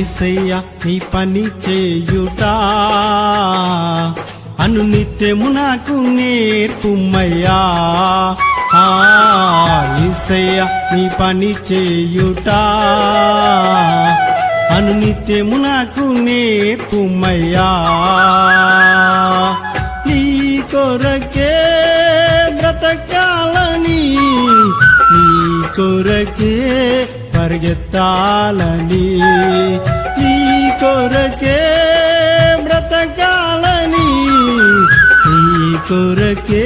ఏసయ్య నీ పని చేయుట. అను నిత్యము నాకు నేర్పుమయ్యా. ఆ ఏసయ్య నీ పని చేయుట. అను నిత్యము నాకు నేర్పుమయ్యా. నీ కొరకే బ్రతకాలని నీ కొరకే పరిగెత్తాలని నీ కొరకే బ్రతకాలని నీ కొరకే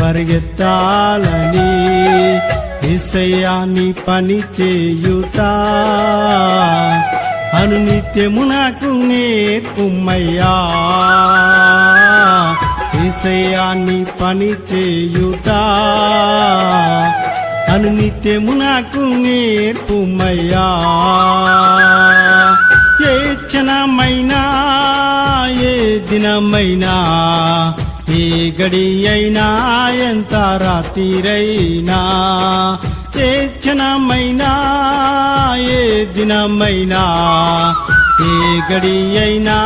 పరిగెత్తాలని విషయాన్ని పని చేయుట అనునిత్యము నాకు నేర్పుమయ్యా. విషయాన్ని పని చేయుట అను నిత్యము నాకు నేర్పుమయ్యా. ఏ క్షణమైనా ఏ దినమైనా ఏ గడి అయినా ఎంత రాత్రిరైనా ఏ క్షణమైనా ఏ దినమైనా ఏ గడి అయినా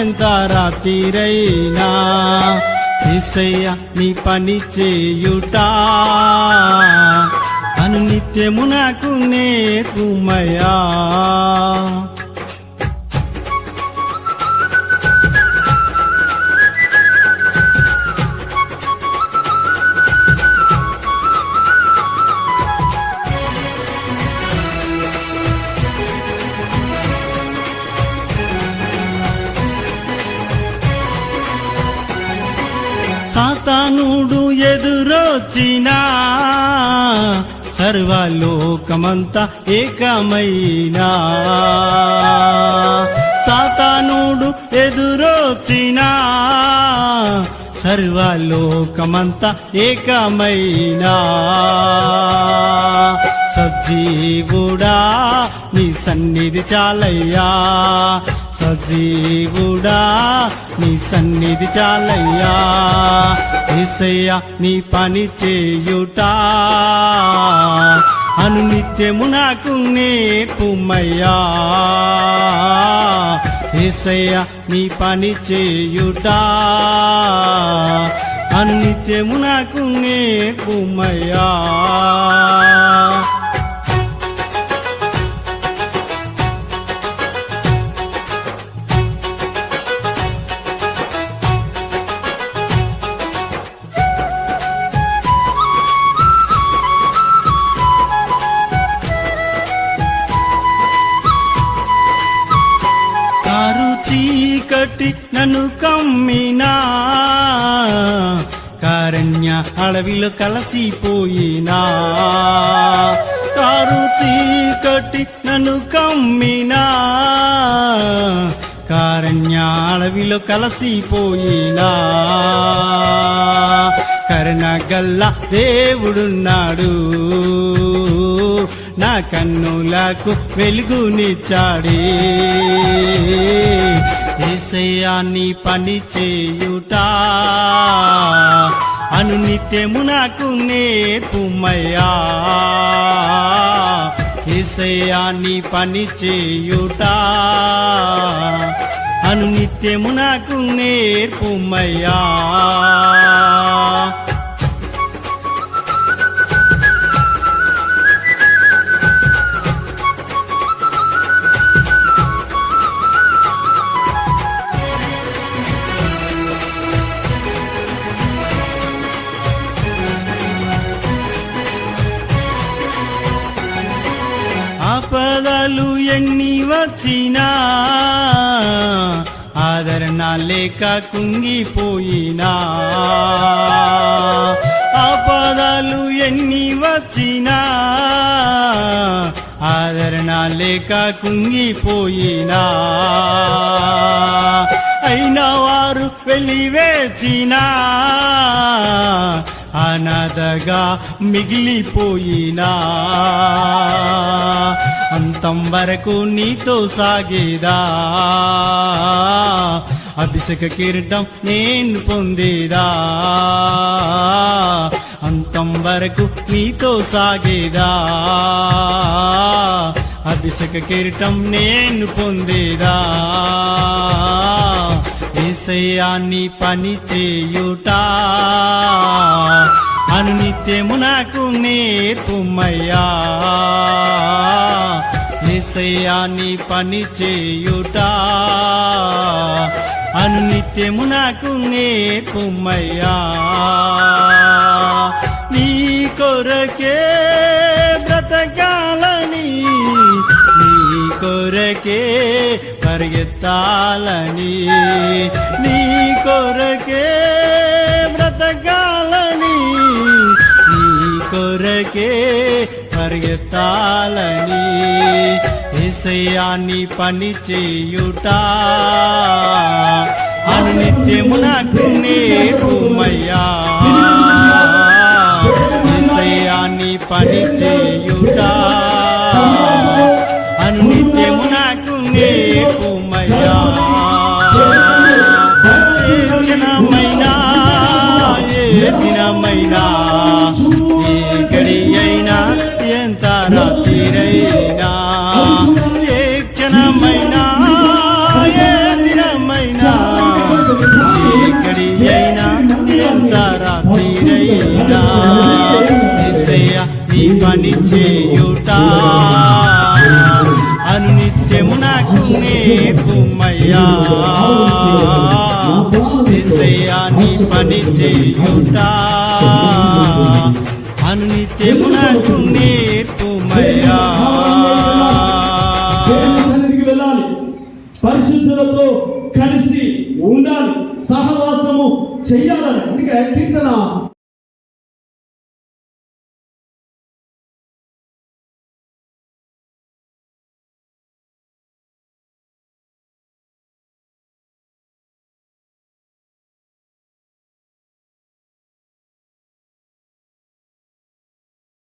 ఎంత రాత్రిరైనా ఏసయ్య నీ పని చేయుటా. నిత్యము నాకు నేర్పుమయా సాతానుడు ఎదురొచ్చినా సర్వలోకమంతా ఏకమైనా. సాతానుడు ఎదురొచ్చినా సర్వలోకమంతా ఏకమైనా. సజీవుడా నీ సన్నిధి చాలయ్యా. సజీవుడా నీ సన్నిధి చాలయ్యా. ఏసయ్య నీ పని చేయుట. అనునిత్యము నాకు నేర్పుమయ్యా. ఏసయ్య నీ పని చేయుట. అనునిత్యము నాకు నేర్పుమయ్యా. కట్టి నన్ను కమ్మినా. కారణ్య అడవిలో కలసిపోయినా. కారు చీకటి నన్ను కమ్మినా. కారణ్య అడవిలో కలసిపోయినా. కరుణ గల్ల దేవుడున్నాడు. నా కన్నులకు వెలుగునిచ్చాడే. ఏసయాన్ని పని చేయుట. అను నిత్యము నాకు నేర్పుమయ్యా. ఏసయాన్ని పని చేయుట. అను నిత్యము నాకు నేర్పుమయ్యా. ఆపదలు ఎన్ని వచ్చినా ఆదరణ లేక కుంగిపోయినా. ఆపదలు ఎన్ని వచ్చినా ఆదరణ లేక కుంగిపోయినా. అయినా వారు వెలివేచినా అనదగా మిగిలిపోయినా. అంతం వరకు నీతో సాగేదా. అభిషేక కిరీటం నేను పొందేదా. అంతం వరకు నీతో సాగేదా. అభిషేక కిరీటం నేను పొందేదా. ఏసయ్యాన్ని పని చేయుట. అనునిత్యము నాకు నేర్పుమయ్యా. ఏసయ్యాన్ని పని చేయుట అనునిత్యము నాకు నేర్పుమయ్యా. నీ కొరకే బ్రతకాలని నీ కొరకే పరిగెత్తాలని నీ కొరకే పరిగెత్తాలని ఏసయాన్ని పని చేయుట. అనునిత్యము నాకు నేర్పుమయ్యా ఏసయాన్ని పని చేయుట. అనునిత్యము నాకు నేర్పుమయ్యా ఏ ఏ దినమైనా ఏ గడియ రాత్రిరైనా ఏ క్షణమైనా ఏ దినమైనా ఏ గడి అయినా ఎంత రాత్రిరైనా నీ పని చేయుట. అనునిత్యము నాకు నేర్పుమయ్యా నీ పని చేయుట. అనునిత్యము నాకు నేర్పు దేవుని సన్నిధికి వెళ్ళాలి. పరిశుద్ధులతో కలిసి ఉండాలి. సహవాసము చెయ్యాలని. అందుకే కీర్తన.